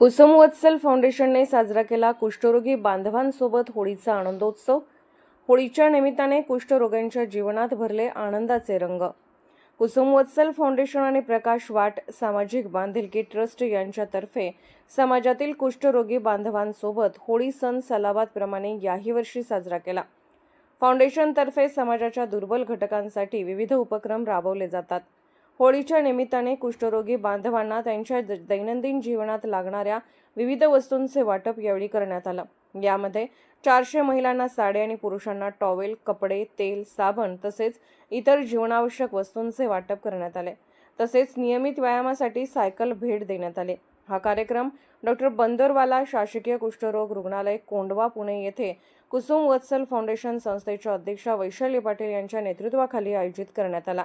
कुसुमवत्सल फाउंडेशनने साजरा केला कुष्ठरोगी बांधवांसोबत होळीचा आनंदोत्सव. होळीच्या निमित्ताने कुष्ठरोग्यांच्या जीवनात भरले आनंदाचे रंग. कुसुमवत्सल फाउंडेशन आणि प्रकाश वाट सामाजिक बांधिलकी ट्रस्ट यांच्यातर्फे समाजातील कुष्ठरोगी बांधवांसोबत होळी सण सलाबादप्रमाणे याही वर्षी साजरा केला. फाउंडेशनतर्फे समाजाच्या दुर्बल घटकांसाठी विविध उपक्रम राबवले जातात. होळीच्या निमित्ताने कुष्ठरोगी बांधवांना त्यांच्या द- दैनंदिन जीवनात लागणाऱ्या विविध वस्तूंचे वाटप यावेळी करण्यात आलं. यामध्ये चारशे महिलांना साडी आणि पुरुषांना टॉवेल कपडे तेल साबण तसेच इतर जीवनावश्यक वस्तूंचे वाटप करण्यात आले. तसेच नियमित व्यायामासाठी सायकल भेट देण्यात आले. हा कार्यक्रम डॉक्टर बंदरवाला शासकीय कुष्ठरोग रुग्णालय कोंडवा पुणे येथे कुसुम वत्सल फाउंडेशन संस्थेच्या अध्यक्षा वैशाली पाटील यांच्या नेतृत्वाखाली आयोजित करण्यात आला.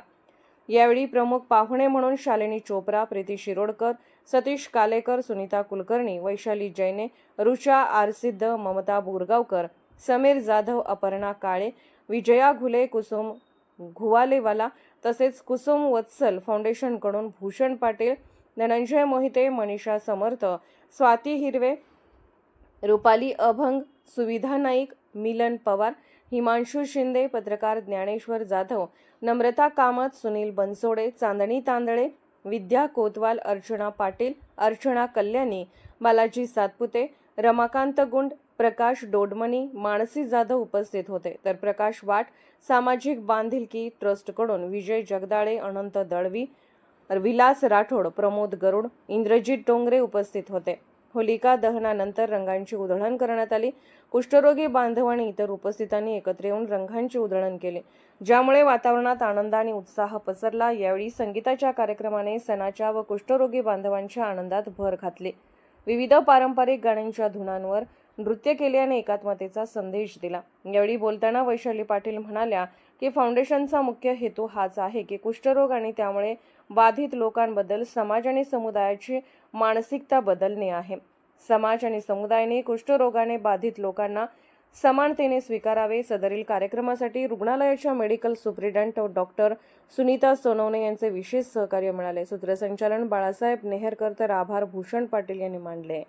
यावेळी प्रमुख पाहुणे म्हणून शालिनी चोप्रा प्रीती शिरोडकर सतीश कालेकर सुनीता कुलकर्णी वैशाली जैने रुचा आरसिद्ध ममता बोरगावकर समीर जाधव अपर्णा काळे विजया घुले कुसुम घुवालेवाला तसेच कुसुम वत्सल फाउंडेशनकडून भूषण पाटील धनंजय मोहिते मनीषा समर्थ स्वाती हिरवे रुपाली अभंग सुविधा नाईक मिलन पवार हिमांशू शिंदे पत्रकार ज्ञानेश्वर जाधव नम्रता कामत सुनील बनसोडे चांदणी तांदळे विद्या कोतवाल अर्चना पाटील अर्चना कल्याणी बालाजी सातपुते रमाकांत गुंड प्रकाश डोडमनी मानसी जाधव उपस्थित होते. तर प्रकाश वाट सामाजिक बांधिलकी ट्रस्टकडून विजय जगदाळे अनंत दळवी विलास राठोड प्रमोद गरुड इंद्रजित डोंगरे उपस्थित होते. होलिका दहनानंतर रंगांची उधळण करण्यात आली. कुष्ठरोगी बांधव आणि इतर उपस्थितांनी एकत्र येऊन रंगांची उधळण केले. ज्यामुळे वातावरणात आनंद आणि उत्साह पसरला. यावेळी संगीताच्या कार्यक्रमाने सणाच्या व कुष्ठरोगी बांधवांच्या आनंदात भर घातली. विविध पारंपरिक गाण्यांच्या धुनांवर नृत्य केल्याने एकात्मतेचा संदेश दिला. यावेळी बोलताना वैशाली पाटील म्हणाल्या की फाउंडेशनचा मुख्य हेतू हाच आहे की कुष्ठरोग आणि त्यामुळे बाधित लोकांबद्दल समाज आणि समुदायाची मानसिकता बदलणे आहे. समाज आणि समुदायाने कुष्ठरोगाने बाधित लोकांना समानतेने स्वीकारावे. सदरील कार्यक्रमासाठी रुग्णालयाच्या medical superintendent doctor Sunita Sonawane यांचे विशेष सहकार्य मिळाले. सूत्रसंचालन बाळासाहेब नेहरकर तर आभार भूषण पाटील यांनी मानले.